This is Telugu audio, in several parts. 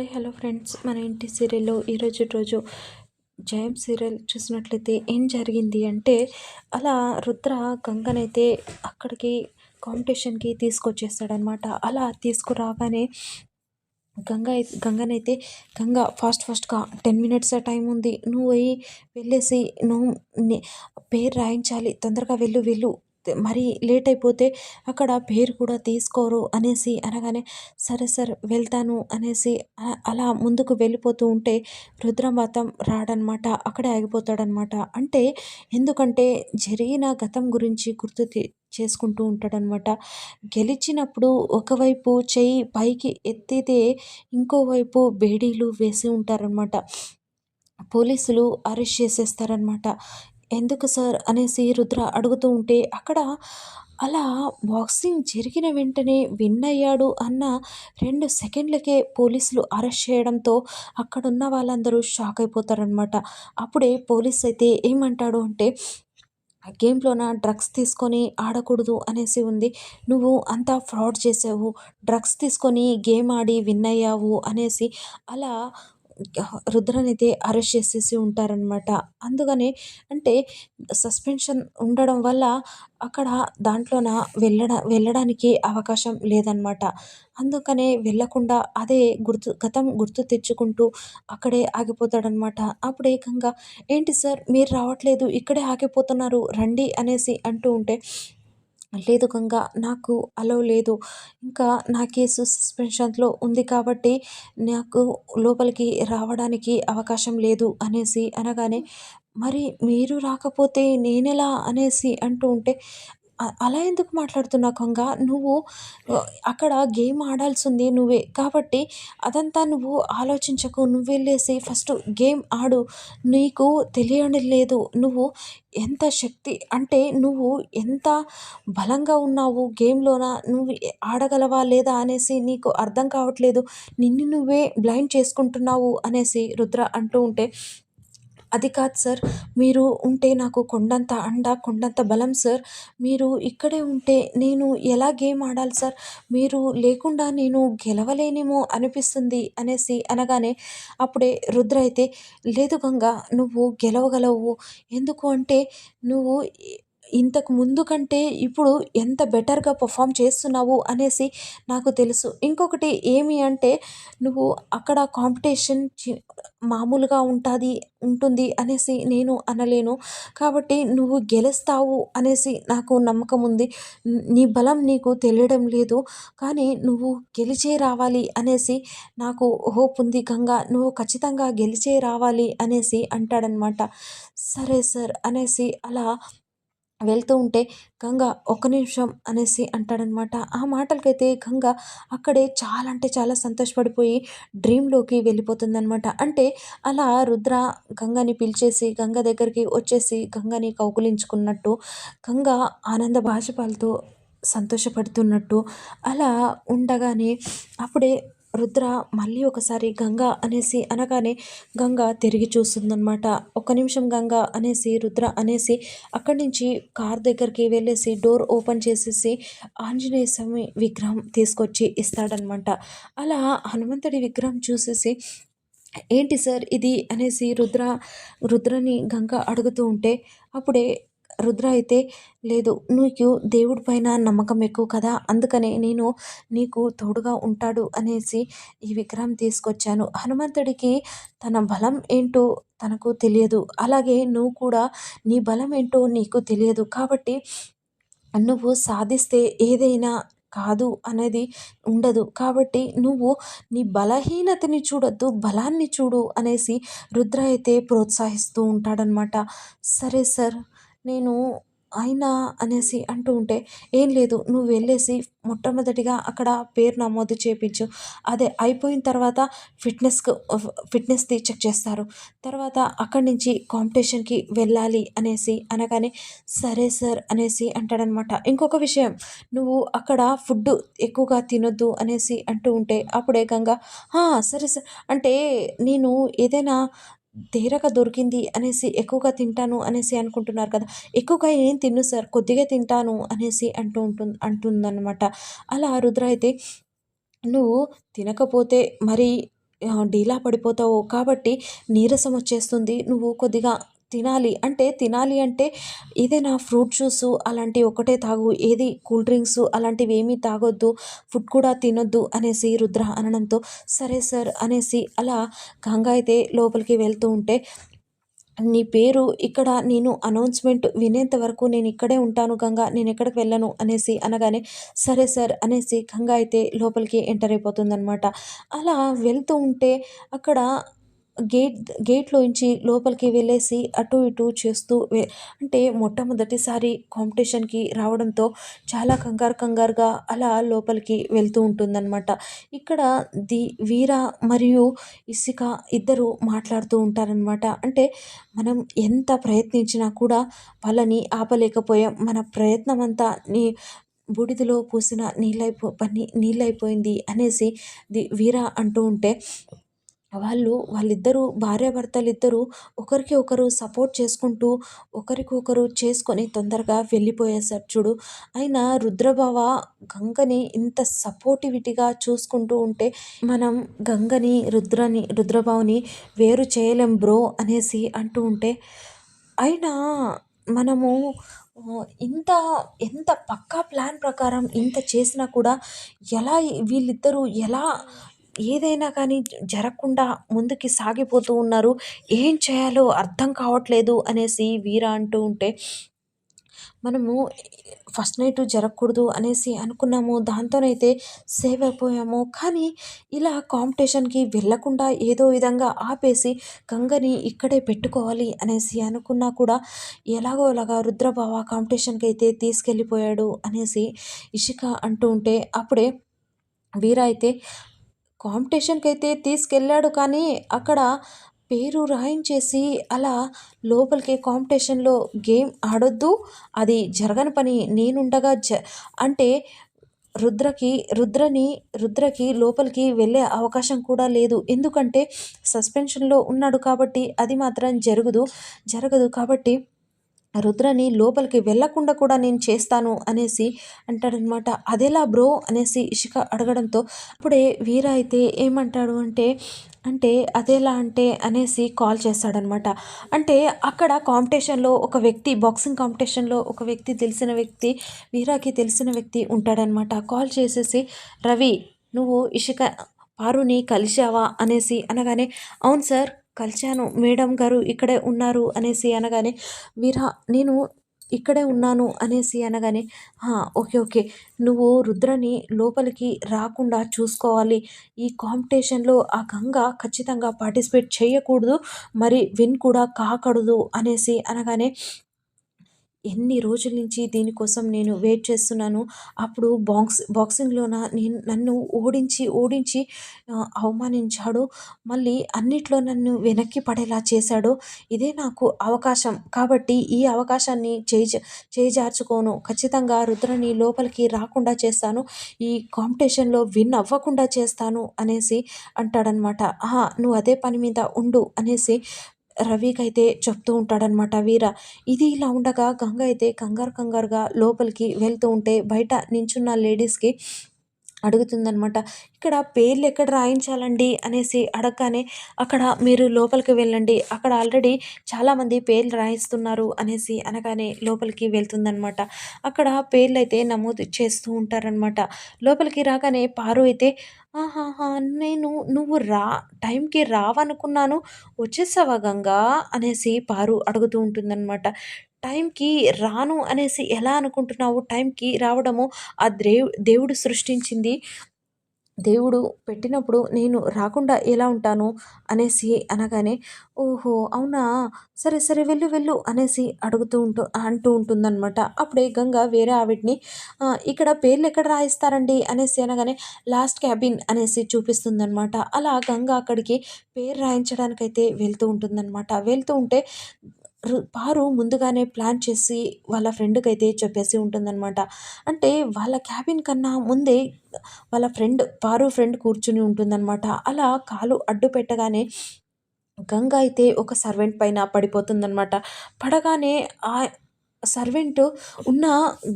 Hi hello friends. మన ఇంటి సీరియల్లో ఈరోజు రోజు జయం సీరియల్ చూసినట్లయితే ఏం జరిగింది అంటే అలా రుద్ర గంగనైతే అక్కడికి కాంపిటీషన్కి తీసుకొచ్చేస్తాడనమాట అలా తీసుకురాగానే గంగ గంగనైతే గంగ ఫాస్ట్ ఫాస్ట్గా టెన్ మినిట్స్ టైం ఉంది. నువ్వు పోయి వెళ్ళేసి నువ్వు పేరు రాయించాలి. తొందరగా వెళ్ళు వెళ్ళు. మరి లేట్ అయిపోతే అక్కడ పేరు కూడా తీసుకోరు అనేసి అనగానే సరే సార్ వెళ్తాను అనేసి అలా ముందుకు వెళ్ళిపోతూ ఉంటే రుద్రమాతం రాడనమాట అక్కడే ఆగిపోతాడనమాట. అంటే ఎందుకంటే జరిగిన గతం గురించి గుర్తు చేసుకుంటూ ఉంటాడనమాట. గెలిచినప్పుడు ఒకవైపు చెయ్యి పైకి ఎత్తితే ఇంకోవైపు బేడీలు వేసి ఉంటారనమాట. పోలీసులు అరెస్ట్ చేసేస్తారనమాట. ఎందుకు సార్? అనేసి రుద్ర అడుగుతూ ఉంటే అక్కడ అలా బాక్సింగ్ జరిగిన వెంటనే విన్ అయ్యాడు అన్న రెండు సెకండ్లకే పోలీసులు అరెస్ట్ చేయడంతో అక్కడున్న వాళ్ళందరూ షాక్ అయిపోతారనమాట అప్పుడే పోలీస్ అయితే ఏమంటాడు అంటే గేమ్లోన? డ్రగ్స్ తీసుకొని ఆడకూడదు అనేసి ఉంది. నువ్వు అంతా ఫ్రాడ్ చేసావు. డ్రగ్స్ తీసుకొని గేమ్ ఆడి విన్ అయ్యావు అనేసి అలా రుద్రనైతే అరెస్ట్ చేసేసి ఉంటారనమాట అందుకని అంటే సస్పెన్షన్ ఉండడం వల్ల అక్కడ దాంట్లోన వెళ్ళడ వెళ్ళడానికి అవకాశం లేదనమాట అందుకనే వెళ్ళకుండా అదే గుర్తు గతం గుర్తు తెచ్చుకుంటూ అక్కడే ఆగిపోతాడనమాట అప్పుడు ఏకంగా ఏంటి సార్ మీరు రావట్లేదు ఇక్కడే ఆగిపోతున్నారు రండి అనేసి అంటూ ఉంటే లేదు గంగ నాకు అలో లేదు. ఇంకా నా కేసు సస్పెన్షన్లో ఉంది కాబట్టి నాకు లోపలికి రావడానికి అవకాశం లేదు అనేసి అనగానే మరి మీరు రాకపోతే నేనెలా? అనేసి అంటూ ఉంటే అలా ఎందుకు మాట్లాడుతున్నావు కొంగ? నువ్వు అక్కడ గేమ్ ఆడాల్సింది నువ్వే కాబట్టి అదంతా నువ్వు ఆలోచించకు. నువ్వు వెళ్ళేసి ఫస్ట్ గేమ్ ఆడు. నీకు తెలియడం లేదు. నువ్వు ఎంత శక్తి అంటే నువ్వు ఎంత బలంగా ఉన్నావు గేమ్లోన? నువ్వు ఆడగలవా లేదా అనేసి నీకు అర్థం కావట్లేదు. నిన్ను నువ్వే బ్లైండ్ చేసుకుంటున్నావు అనేసి రుద్ర అంటూ ఉంటే అది కాదు సార్. మీరు ఉంటే నాకు కొండంత అండ కొండంత బలం సార్. మీరు ఇక్కడే ఉంటే నేను ఎలా గేమ్ ఆడాలి సార్? మీరు లేకుండా నేను గెలవలేనేమో అనిపిస్తుంది అనేసి అనగానే అప్పుడే రుద్ర అయితే లేదు గంగ నువ్వు గెలవగలవు. ఎందుకు అంటే నువ్వు ఇంతకు ముందు కంటే ఇప్పుడు ఎంత బెటర్గా పర్ఫామ్ చేస్తున్నావు అనేసి నాకు తెలుసు. ఇంకొకటి ఏమి అంటే నువ్వు అక్కడ కాంపిటీషన్ మామూలుగా ఉంటుంది ఉంటుంది అనేసి నేను అనలేను. కాబట్టి నువ్వు గెలుస్తావు అనేసి నాకు నమ్మకం ఉంది. నీ బలం నీకు తెలియడం లేదు. కానీ నువ్వు గెలిచే రావాలి అనేసి నాకు హోప్ ఉంది. గంగా నువ్వు ఖచ్చితంగా గెలిచే రావాలి అనేసి అంటాడనమాట. సరే సార్ అనేసి అలా వెళ్తూ ఉంటే గంగ ఒక్క నిమిషం అనేసి అంటాడనమాట. ఆ మాటలకైతే గంగ అక్కడే చాలా అంటే చాలా సంతోషపడిపోయి డ్రీమ్లోకి వెళ్ళిపోతుందనమాట. అంటే అలా రుద్ర గంగని పిలిచేసి గంగ దగ్గరికి వచ్చేసి గంగని కౌగులించుకున్నట్టు గంగ ఆనంద భాషపాలతో సంతోషపడుతున్నట్టు అలా ఉండగానే అప్పుడే రుద్ర మళ్ళీ ఒకసారి గంగ అనేసి అనగానే గంగ తిరిగి చూస్తుందనమాట ఒక నిమిషం గంగ అనేసి రుద్ర అనేసి అక్కడి నుంచి కార్ దగ్గరికి వెళ్ళేసి డోర్ ఓపెన్ చేసేసి ఆంజనేయ స్వామి విగ్రహం తీసుకొచ్చి ఇస్తాడనమాట అలా హనుమంతుడి విగ్రహం చూసేసి ఏంటి సార్ ఇది? అనేసి రుద్ర రుద్రని గంగ అడుగుతూ ఉంటే అప్పుడే రుద్ర అయితే లేదు నీకు దేవుడి పైన నమ్మకం ఎక్కువ కదా అందుకనే నేను నీకు తోడుగా ఉంటాడు అనేసి ఈ విగ్రహం తీసుకొచ్చాను. హనుమంతుడికి తన బలం ఏంటో తనకు తెలియదు. అలాగే నువ్వు కూడా నీ బలం ఏంటో నీకు తెలియదు. కాబట్టి నువ్వు సాధిస్తే ఏదైనా కాదు అనేది ఉండదు. కాబట్టి నువ్వు నీ బలహీనతని చూడొద్దు బలాన్ని చూడు అనేసి రుద్ర అయితే ప్రోత్సహిస్తూ ఉంటాడనమాట సరే సార్ నేను అయినా అనేసి అంటూ ఉంటే ఏం లేదు నువ్వు వెళ్ళేసి మొట్టమొదటిగా అక్కడ పేరు నమోదు చేయించు అదే అయిపోయిన తర్వాత ఫిట్నెస్కు ఫిట్నెస్ది చెక్ చేస్తారు. తర్వాత అక్కడి నుంచి కాంపిటీషన్కి వెళ్ళాలి అనేసి అనగానే సరే సార్ అనేసి అంటాడనమాట. ఇంకొక విషయం నువ్వు అక్కడ ఫుడ్ ఎక్కువగా తినొద్దు అనేసి అంటూ ఉంటే అప్పుడే గంగా సరే సార్ అంటే నేను ఏదైనా తేరక దొరికింది అనేసి ఎక్కువగా తింటాను అనేసి అనుకుంటున్నారు కదా. ఎక్కువగా ఏం తిన్ను సార్? కొద్దిగా తింటాను అనేసి అంటూ ఉంటుంది అంటుందన్నమాట. అలా రుద్ర అయితే నువ్వు తినకపోతే మరి డీలా పడిపోతావు కాబట్టి నీరసం వచ్చేస్తుంది. నువ్వు కొద్దిగా తినాలి. అంటే తినాలి అంటే ఏదైనా ఫ్రూట్ జ్యూస్ అలాంటివి ఒకటే తాగు. ఏది? కూల్ డ్రింక్స్ అలాంటివి ఏమీ తాగొద్దు. ఫుడ్ కూడా తినొద్దు అనేసి రుద్ర అనడంతో సరే సార్ అనేసి అలా గంగ అయితే లోపలికి వెళ్తూ ఉంటే నీ పేరు ఇక్కడ నేను అనౌన్స్మెంట్ వినేంత వరకు నేను ఇక్కడే ఉంటాను గంగా నేను ఎక్కడికి వెళ్ళను అనేసి అనగానే సరే సార్ అనేసి గంగా అయితే లోపలికి ఎంటర్ అయిపోతుందనమాట అలా వెళ్తూ ఉంటే అక్కడ గేట్ గేట్లోంచి లోపలికి వెళ్ళేసి అటు ఇటు చేస్తూ అంటే మొట్టమొదటిసారి కాంపిటీషన్కి రావడంతో చాలా కంగారు కంగారుగా అలా లోపలికి వెళ్తూ ఉంటుందన్నమాట. ఇక్కడ ది వీర మరియు ఇసిక ఇద్దరు మాట్లాడుతూ ఉంటారనమాట అంటే మనం ఎంత ప్రయత్నించినా కూడా వాళ్ళని ఆపలేకపోయాం. మన ప్రయత్నం అంతా నీ బూడిదలో పూసిన నీళ్ళైపో పని నీళ్ళైపోయింది అనేసి ది వీర అంటూ ఉంటే వాళ్ళు వాళ్ళిద్దరూ భార్యాభర్తలిద్దరూ ఒకరికి ఒకరు సపోర్ట్ చేసుకుంటూ ఒకరికొకరు చేసుకొని తొందరగా వెళ్ళిపోయేసారు చూడు. అయినా రుద్రబావ గంగని ఇంత సపోర్టివిటీగా చూసుకుంటూ ఉంటే మనం గంగని రుద్రని రుద్రబావుని వేరు చేయలేం బ్రో అనేసి అంటూ ఉంటే అయినా మనము ఇంత ఎంత పక్కా ప్లాన్ ప్రకారం ఇంత చేసినా కూడా ఎలా వీళ్ళిద్దరూ ఎలా ఏదైనా కానీ జరగకుండా ముందుకి సాగిపోతూ ఉన్నారు. ఏం చేయాలో అర్థం కావట్లేదు అనేసి వీర అంటూ ఉంటే మనము ఫస్ట్ నైట్ జరగకూడదు అనేసి అనుకున్నాము. దాంతోనైతే సేవ్ అయిపోయాము. కానీ ఇలా కాంపిటీషన్కి వెళ్ళకుండా ఏదో విధంగా ఆపేసి గంగని ఇక్కడే పెట్టుకోవాలి అనేసి అనుకున్నా కూడా ఎలాగో అలాగా రుద్రబావ కాంపిటీషన్కి అయితే తీసుకెళ్ళిపోయాడు అనేసి ఇషిక అంటూ ఉంటే అప్పుడే వీర అయితే కాంపిటీషన్కి అయితే తీసుకెళ్ళాడు కానీ అక్కడ పేరు రాయించేసి అలా లోపలికి కాంపిటీషన్లో గేమ్ ఆడొద్దు అది జరగని పని నేనుండగా జ అంటే రుద్రకి రుద్రని రుద్రకి లోపలికి వెళ్ళే అవకాశం కూడా లేదు. ఎందుకంటే సస్పెన్షన్లో ఉన్నాడు కాబట్టి అది మాత్రం జరగదు జరగదు కాబట్టి రుద్రని లోపలికి వెళ్ళకుండా కూడా నేను చేస్తాను అనేసి అంటాడనమాట. అదేలా బ్రో? అనేసి ఇషిక అడగడంతో అప్పుడే వీర అయితే ఏమంటాడు అంటే అంటే అదేలా అంటే? అనేసి కాల్ చేస్తాడనమాట. అంటే అక్కడ కాంపిటీషన్లో ఒక వ్యక్తి బాక్సింగ్ కాంపిటీషన్లో ఒక వ్యక్తి తెలిసిన వ్యక్తి వీరాకి తెలిసిన వ్యక్తి ఉంటాడనమాట. కాల్ చేసేసి రవి నువ్వు ఇషిక పారుని కలిశావా? అనేసి అనగానే అవును సార్ కలిశాను. మేడం గారు ఇక్కడే ఉన్నారు అనేసి అనగానే వీరా నేను ఇక్కడే ఉన్నాను అనేసి అనగానే ఓకే ఓకే. నువ్వు రుద్రని లోపలికి రాకుండా చూసుకోవాలి. ఈ కాంపిటీషన్లో ఆ గంగ ఖచ్చితంగా పార్టిసిపేట్ చేయకూడదు. మరి విన్ కూడా కాకూడదు అనేసి అనగానే ఎన్ని రోజుల నుంచి దీనికోసం నేను వెయిట్ చేస్తున్నాను. అప్పుడు బాక్స్ బాక్సింగ్లోన నేను నన్ను ఓడించి ఓడించి అవమానించాడు. మళ్ళీ అన్నిట్లో నన్ను వెనక్కి పడేలా చేశాడు. ఇదే నాకు అవకాశం. కాబట్టి ఈ అవకాశాన్ని చేయి చేజార్చుకోను ఖచ్చితంగా రుద్రని లోపలికి రాకుండా చేస్తాను. ఈ కాంపిటీషన్లో విన్ అవ్వకుండా చేస్తాను అనేసి అంటాడనమాట. నువ్వు అదే పని మీద ఉండు అనేసి రవికైతే చెప్తూ ఉంటాడనమాట వీర ఇది ఇలా ఉండగా గంగ అయితే కంగారు కంగారుగా లోపలికి వెళ్తూ ఉంటే బయట నించున్న లేడీస్కి అడుగుతుందనమాట ఇక్కడ పేర్లు ఎక్కడ రాయించాలండి? అనేసి అడగగానే అక్కడ మీరు లోపలికి వెళ్ళండి. అక్కడ ఆల్రెడీ చాలామంది పేర్లు రాయిస్తున్నారు. అనేసి అనగానే లోపలికి వెళ్తుందనమాట అక్కడ పేర్లు అయితే నమోదు చేస్తూ ఉంటారనమాట లోపలికి రాగానే పారు అయితే ఆహాహా నేను నువ్వు రా టైంకి రావనుకున్నాను. వచ్చేసావా గంగా? అనేసి పారు అడుగుతూ ఉంటుందన్నమాట. టైంకి రాను అనేసి ఎలా అనుకుంటున్నావు? టైంకి రావడము ఆ దేవు దేవుడు సృష్టించింది. దేవుడు పెట్టినప్పుడు నేను రాకుండా ఎలా ఉంటాను? అనేసి అనగానే ఓహో అవునా? సరే సరే వెళ్ళు వెళ్ళు అనేసి అడుగుతూ ఉంటూ అంటూ ఉంటుందన్నమాట. అప్పుడే గంగ వేరే ఆవిడ్ని ఇక్కడ పేర్లు ఎక్కడ రాయిస్తారండి? అనేసి అనగానే లాస్ట్ క్యాబిన్ అనేసి చూపిస్తుందన్నమాట. అలా గంగ అక్కడికి పేరు రాయించడానికైతే వెళ్తూ ఉంటుందన్నమాట. వెళ్తూ ఉంటే పారు ముందుగానే ప్లాన్ చేసి వాళ్ళ ఫ్రెండ్కి అయితే చెప్పేసి ఉంటుందన్నమాట. అంటే వాళ్ళ క్యాబిన్ కన్నా ముందే వాళ్ళ ఫ్రెండ్ పారు ఫ్రెండ్ కూర్చుని ఉంటుందన్నమాట. అలా కాలు అడ్డు పెట్టగానే గంగ అయితే ఒక సర్వెంట్ పైన పడిపోతుందన్నమాట. పడగానే ఆ సర్వెంట్ ఉన్న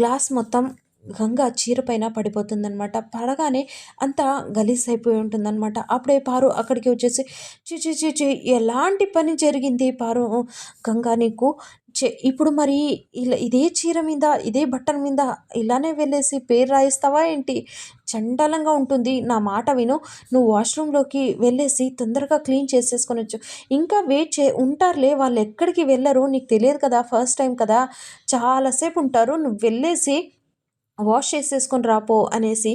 గ్లాస్ మొత్తం గంగ చీరపైన పడిపోతుందనమాట పడగానే అంతా గలీజ్ అయిపోయి ఉంటుందన్నమాట. అప్పుడే పారు అక్కడికి వచ్చేసి చి చి ఎలాంటి పని జరిగింది పారు? గంగా నీకు ఇప్పుడు మరి ఇలా ఇదే చీర మీద ఇదే బట్టల మీద ఇలానే వెళ్ళేసి పేరు రాయిస్తావా ఏంటి? చండాలంగా ఉంటుంది. నా మాట విను. నువ్వు వాష్రూమ్లోకి వెళ్ళేసి తొందరగా క్లీన్ చేసేసుకొనొచ్చు ఇంకా వెయిట్ చే ఉంటారులే. వాళ్ళు ఎక్కడికి వెళ్ళరు. నీకు తెలియదు కదా ఫస్ట్ టైం కదా. చాలాసేపు ఉంటారు. నువ్వు వెళ్ళేసి వాష్ చేసేసుకొని రాపో అనేసి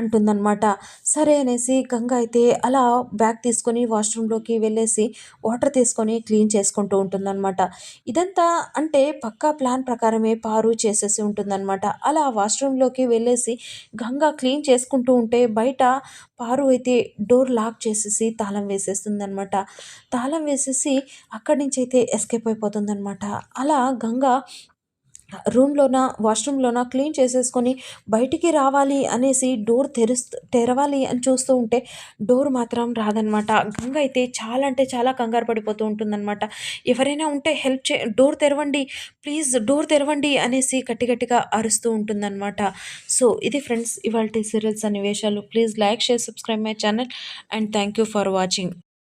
అంటుందన్నమాట. సరే అనేసి గంగ అయితే అలా బ్యాగ్ తీసుకొని వాష్రూమ్లోకి వెళ్ళేసి వాటర్ తీసుకొని క్లీన్ చేసుకుంటూ ఉంటుందన్నమాట. ఇదంతా అంటే పక్కా ప్లాన్ ప్రకారమే పారు చేసేసి ఉంటుందన్నమాట. అలా వాష్రూమ్లోకి వెళ్ళేసి గంగ క్లీన్ చేసుకుంటూ ఉంటే బయట పారు అయితే డోర్ లాక్ చేసేసి తాళం వేసేస్తుందన్నమాట. తాళం వేసేసి అక్కడి నుంచి అయితే ఎస్కేప్ అయిపోతుందన్నమాట. అలా గంగ రూమ్లోన వాష్రూమ్లోన క్లీన్ చేసేసుకొని బయటికి రావాలి అనేసి డోర్ తెరుస్తూ తెరవాలి అని చూస్తూ ఉంటే డోర్ మాత్రం రాదనమాట గంగ అయితే చాలా అంటే చాలా కంగారు పడిపోతూ ఉంటుందన్నమాట. ఎవరైనా ఉంటే హెల్ప్ చే డోర్ తెరవండి ప్లీజ్ డోర్ తెరవండి అనేసి గట్టి గట్టిగా అరుస్తూ ఉంటుందన్నమాట. సో ఇది ఫ్రెండ్స్ ఇవాళ సీరియల్స్ సన్నివేశాలు. Please like share subscribe my channel and thank you for watching.